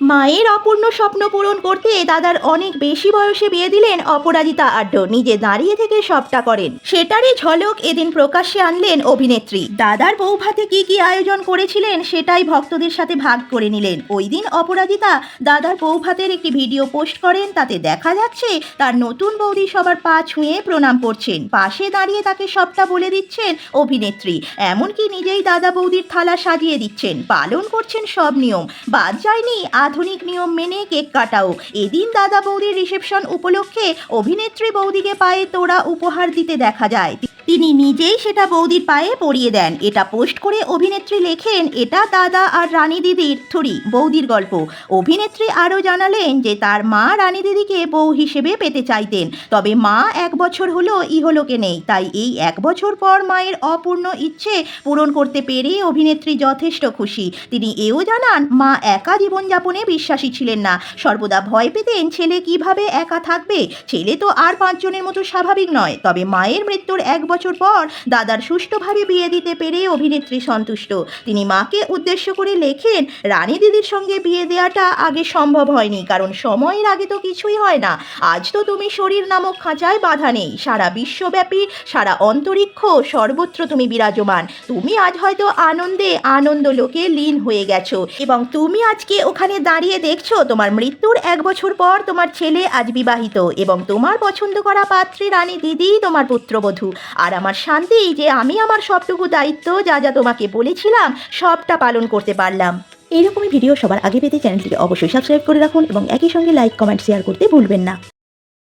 মায়ের অপূর্ণ স্বপ্ন পূরণ করতে দাদার অনেক বেশি বয়সে বিয়ে দিলেন অপরাজিতা আড্ড। নিজে দাঁড়িয়ে থেকে সবটা করেন। সেটারই ঝলক এদিন প্রকাশ্যে আনলেন অভিনেত্রী। দাদার বৌভাতে কি কি আয়োজন করেছিলেন সেটাই ভক্তদের সাথে ভাগ করে নিলেন। ওই দিন অপরাজিতা দাদার বৌভাতের একটি ভিডিও পোস্ট করেন, তাতে দেখা যাচ্ছে তার নতুন বৌদি সবার পা ছুঁয়ে প্রণাম করছেন। পাশে দাঁড়িয়ে তাকে সবটা বলে দিচ্ছেন অভিনেত্রী। এমনকি নিজেই দাদা বৌদির থালা সাজিয়ে দিচ্ছেন। পালন করছেন সব নিয়ম। বাদ যায়নি আধুনিক নিয়ম মেনে কেক কাটাও। এদিন দাদা বৌদির রিসেপশন উপলক্ষে অভিনেত্রী বৌদিকে পায়ে তোড়া উপহার দিতে দেখা যায়। তিনি নিজেই সেটা বৌদির পায়ে পরিয়ে দেন। এটা পোস্ট করে অভিনেত্রী লেখেন, এটা দাদা আর রানী দিদির থুরি, বৌদির গল্প। অভিনেত্রী আরও জানালেন যে, তার মা রানী দিদিকে বউ হিসেবে পেতে চাইতেন। তবে মা এক বছর হলো ইহলোকে নেই। তাই এই এক বছর পর মায়ের অপূর্ণ ইচ্ছে পূরণ করতে পেরে অভিনেত্রী যথেষ্ট খুশি। তিনি এও জানান, মা একা জীবনযাপনে বিশ্বাসী ছিলেন না। সর্বদা ভয় পেতেন ছেলে কীভাবে একা থাকবে। ছেলে তো আর পাঁচজনের মতো স্বাভাবিক নয়। তবে মায়ের মৃত্যুর এক বছর পর দাদার সুষ্ঠুভাবে বিয়ে দিতে পেরে অভিনেত্রী সন্তুষ্ট। তিনি মাকে উদ্দেশ্য করে লেখেন, রানী দিদির সঙ্গে বিয়ে দেওয়াটা আগে সম্ভব হয়নি, কারণ সময়ের আগে তো কিছুই হয় না। আজ তো তুমি শরীর নামক খাঁচায় বাধা নেই। সারা বিশ্বব্যাপী, সারা অন্তরিক্ষ সর্বত্র তুমি বিরাজমান। তুমি আজ হয়তো আনন্দে আনন্দ লোকে লীন হয়ে গেছো এবং তুমি আজকে ওখানে দাঁড়িয়ে দেখছ তোমার মৃত্যুর এক বছর পর তোমার ছেলে আজ বিবাহিত এবং তোমার পছন্দ করা পাত্রী রানী দিদি তোমার পুত্রবধূ। আর আমার শান্তি যে আমি আমার সবটুকু দায়িত্ব যা যা তোমাকে বলেছিলাম, সবটা পালন করতে পারলাম। এইরকমই ভিডিও সবার আগে পেতে চ্যানেলটিকে অবশ্যই সাবস্ক্রাইব করে রাখুন এবং একই সঙ্গে লাইক কমেন্ট শেয়ার করতে ভুলবেন না।